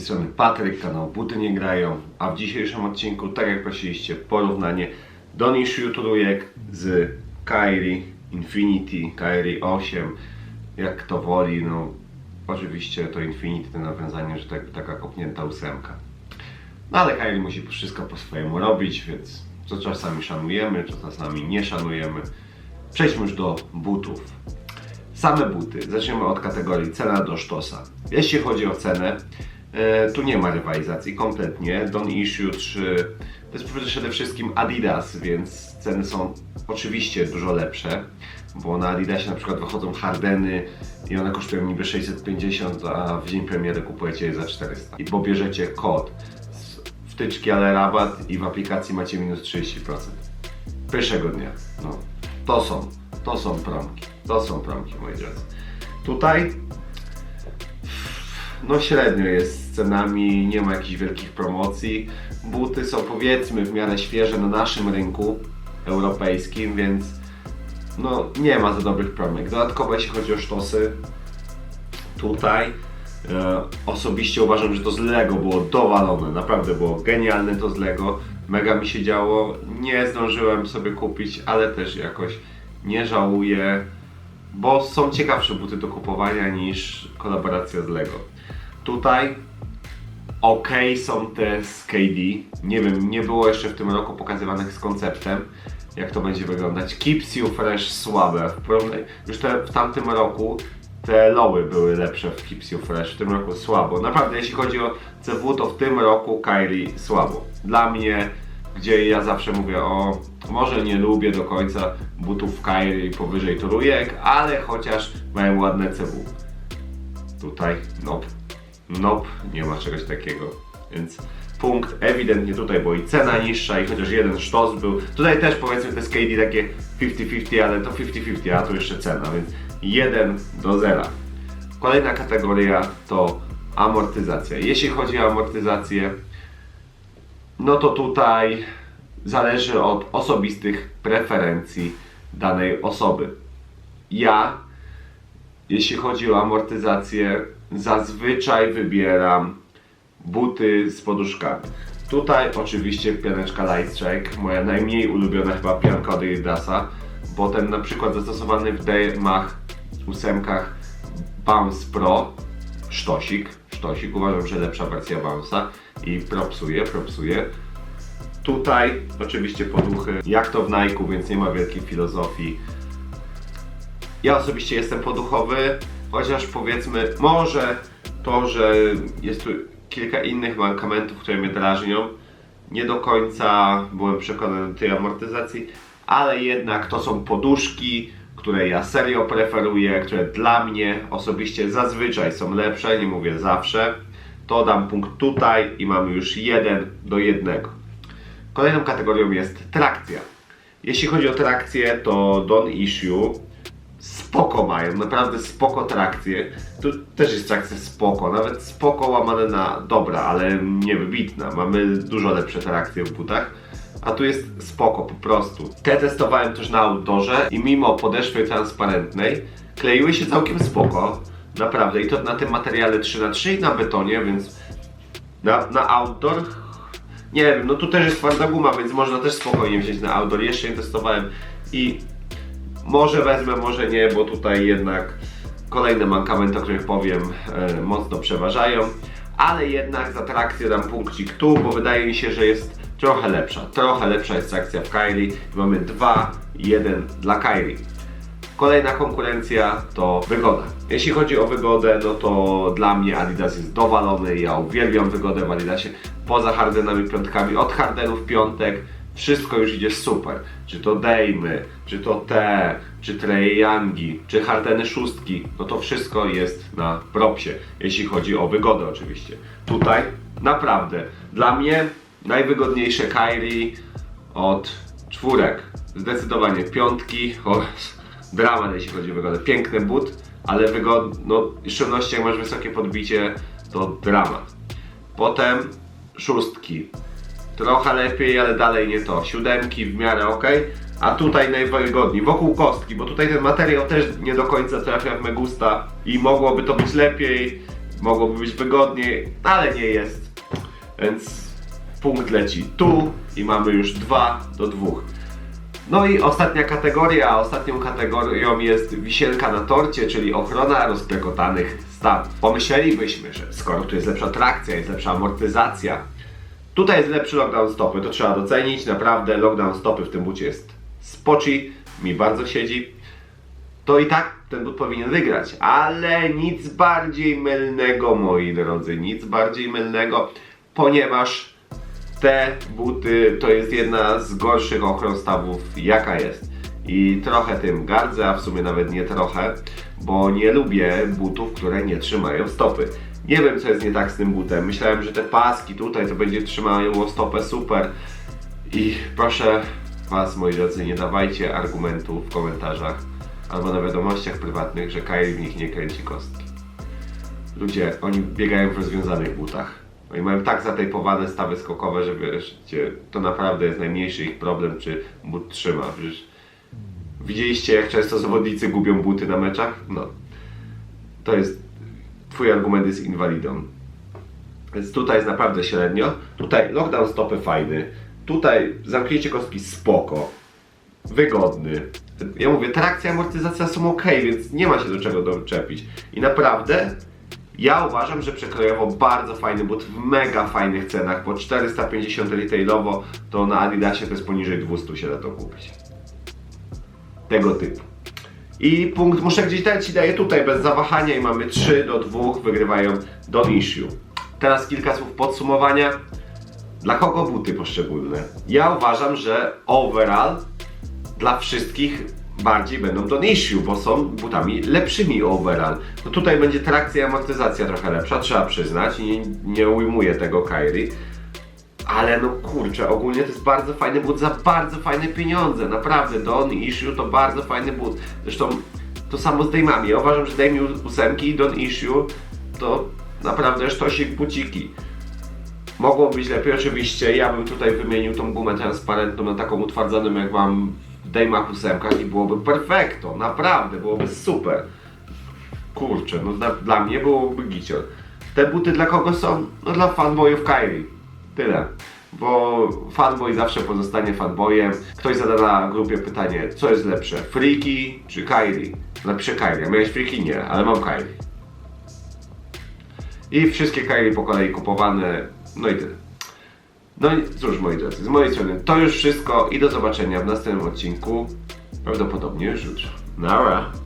Tej strony Patryk, kanał Buty Nie Grają, a w dzisiejszym odcinku, tak jak prosiliście, porównanie Donishiu trójek z Kairi Infinity, Kairi 8, jak kto woli, no oczywiście to Infinity to nawiązanie, że tak, taka kopnięta ósemka. No ale Kairi musi wszystko po swojemu robić, więc co czasami szanujemy, co czasami nie szanujemy. Przejdźmy już do butów. Same buty. Zaczniemy od kategorii cena do sztosa. Jeśli chodzi o cenę, tu nie ma rywalizacji kompletnie. Don Issue 3 to jest przede wszystkim Adidas, więc ceny są oczywiście dużo lepsze, bo na Adidasie na przykład wychodzą Hardeny i one kosztują niby 650, a w dzień premiery kupujecie je za 400. I bo bierzecie kod z wtyczki, ale rabat i w aplikacji macie minus 30%. Pierwszego dnia. No, to są, to są promki. To są promki, moi drodzy. Tutaj no średnio jest z cenami, nie ma jakichś wielkich promocji. Buty są powiedzmy w miarę świeże na naszym rynku europejskim, więc no nie ma za dobrych promek. Dodatkowo jeśli chodzi o sztosy, tutaj e, osobiście uważam, że to z Lego było dowalone, naprawdę było genialne to z Lego, mega mi się działo, nie zdążyłem sobie kupić, ale też jakoś nie żałuję, bo są ciekawsze buty do kupowania niż kolaboracja z Lego. Tutaj ok są te z KD, nie wiem, nie było jeszcze w tym roku pokazywanych z konceptem, jak to będzie wyglądać. Keeps You Fresh słabe, już te, w tamtym roku te lowy były lepsze w Keeps You Fresh, w tym roku słabo. Naprawdę, jeśli chodzi o CW, to w tym roku Kylie słabo. Dla mnie, gdzie ja zawsze mówię o, może nie lubię do końca butów Kylie powyżej trójek, ale chociaż mają ładne CW. Tutaj, nope. Nope, nie ma czegoś takiego. Więc punkt ewidentnie tutaj, bo i cena niższa i chociaż jeden sztos był. Tutaj też powiedzmy te skady takie 50-50, ale to 50-50, a tu jeszcze cena, więc 1 do 0. Kolejna kategoria to amortyzacja. Jeśli chodzi o amortyzację, no to tutaj zależy od osobistych preferencji danej osoby. Ja, jeśli chodzi o amortyzację, zazwyczaj wybieram buty z poduszkami. Tutaj oczywiście pianeczka Light Strike, moja najmniej ulubiona chyba pianka od Adidasa, bo ten na przykład zastosowany w demach, ósemkach Bounce Pro, sztosik, sztosik, uważam, że lepsza wersja Bounce'a i propsuje, propsuje. Tutaj oczywiście poduchy, jak to w Nike, więc nie ma wielkiej filozofii. Ja osobiście jestem poduchowy, chociaż powiedzmy, może to, że jest tu kilka innych mankamentów, które mnie drażnią, nie do końca byłem przekonany do tej amortyzacji, ale jednak to są poduszki, które ja serio preferuję, które dla mnie osobiście zazwyczaj są lepsze, nie mówię zawsze. To dam punkt tutaj i mamy już jeden do jednego. Kolejną kategorią jest trakcja. Jeśli chodzi o trakcję, to Don Issue spoko mają, naprawdę spoko trakcje. Tu też jest trakcja spoko, nawet spoko łamane na dobra, ale nie wybitna. Mamy dużo lepsze trakcje w butach. A tu jest spoko po prostu. Te testowałem też na outdoorze i mimo podeszwy transparentnej kleiły się całkiem spoko. Naprawdę i to na tym materiale 3x3 i na betonie, więc na, na outdoor nie wiem, no tu też jest twarda guma, więc można też spokojnie wziąć na outdoor. Jeszcze nie testowałem i może wezmę, może nie, bo tutaj jednak kolejne mankamenty, o których powiem, e, mocno przeważają. Ale jednak za trakcję dam punkcik tu, bo wydaje mi się, że jest trochę lepsza. Trochę lepsza jest trakcja w Kylie. Mamy 2-1 dla Kylie. Kolejna konkurencja to wygoda. Jeśli chodzi o wygodę, no to dla mnie Adidas jest dowalony. Ja uwielbiam wygodę w Adidasie. Poza Hardenami piątkami, od Hardenów piątek wszystko już idzie super. Czy to Dejmy, czy to te, czy Trae Youngi, czy Hardeny szóstki, no to wszystko jest na propsie, jeśli chodzi o wygodę oczywiście. Tutaj naprawdę, dla mnie najwygodniejsze Kyrie od czwórek. Zdecydowanie piątki, o, dramat jeśli chodzi o wygodę. Piękny but, ale wygodny, no w szczególności jak masz wysokie podbicie, to dramat. Potem szóstki, trochę lepiej, ale dalej nie to. Siódemki w miarę ok, a tutaj najwygodniej, wokół kostki, bo tutaj ten materiał też nie do końca trafia w me gusta i mogłoby to być lepiej. mogłoby być wygodniej, ale nie jest. Więc punkt leci tu i mamy już 2 do 2. No i ostatnia kategoria, ostatnią kategorią jest wisienka na torcie, czyli ochrona rozklekotanych stawów. Pomyślelibyśmy, że skoro tu jest lepsza trakcja, jest lepsza amortyzacja, tutaj jest lepszy lockdown stopy, to trzeba docenić, naprawdę lockdown stopy w tym bucie jest spoczy, mi bardzo siedzi, to i tak ten but powinien wygrać, ale nic bardziej mylnego, moi drodzy, nic bardziej mylnego, ponieważ te buty to jest jedna z gorszych ochron stawów, jaka jest. I trochę tym gardzę, a w sumie nawet nie trochę, bo nie lubię butów, które nie trzymają stopy. Nie wiem, co jest nie tak z tym butem. Myślałem, że te paski tutaj to będzie trzymają stopę super. I proszę Was, moi drodzy, nie dawajcie argumentów w komentarzach albo na wiadomościach prywatnych, że Kyle w nich nie kręci kostki. Ludzie, oni biegają w rozwiązanych butach. Oni mają tak zatejpowane stawy skokowe, że to naprawdę jest najmniejszy ich problem, czy but trzyma. Przecież widzieliście, jak często zawodnicy gubią buty na meczach? No. To jest, twój argument jest inwalidą. Więc tutaj jest naprawdę średnio. Tutaj lockdown stopy fajny. Tutaj zamknięcie kostki spoko. Wygodny. Ja mówię, trakcja, amortyzacja są ok, więc nie ma się do czego doczepić. I naprawdę ja uważam, że przekrojowo bardzo fajny but w mega fajnych cenach. Po 450 retailowo to na Adidasie to jest poniżej 200 się da to kupić. Tego typu. I punkt muszę gdzieś dać ci daję tutaj bez zawahania i mamy 3 do 2 wygrywają Don Issue. Teraz kilka słów podsumowania. Dla kogo buty poszczególne? Ja uważam, że overall dla wszystkich bardziej będą Don Issue, bo są butami lepszymi overall. No tutaj będzie trakcja i amortyzacja trochę lepsza, trzeba przyznać i nie, nie ujmuję tego Kairi. Ale no kurczę, ogólnie to jest bardzo fajny but za bardzo fajne pieniądze. Naprawdę, Don Issue to bardzo fajny but. Zresztą to samo z Dejmami. Ja uważam, że Dejmi ósemki i Don Issue to naprawdę sztosik buciki. Mogło być lepiej, oczywiście. Ja bym tutaj wymienił tą gumę transparentną na taką utwardzoną, jak mam w Dejmach ósemkach i byłoby perfekto. Naprawdę, byłoby super. Kurczę, no dla, dla mnie byłoby gicior. Te buty dla kogo są? No dla fanboyów Kyrie. Tyle. Bo fanboy zawsze pozostanie fanboyem. Ktoś zada na grupie pytanie, co jest lepsze, Freaky czy Kyrie? Napiszę Kyrie. A miałeś Freaky? Nie, ale mam Kyrie. I wszystkie Kyrie po kolei kupowane. No i tyle. No i cóż, moi drodzy, z mojej strony to już wszystko i do zobaczenia w następnym odcinku. Prawdopodobnie już jutro. Nara.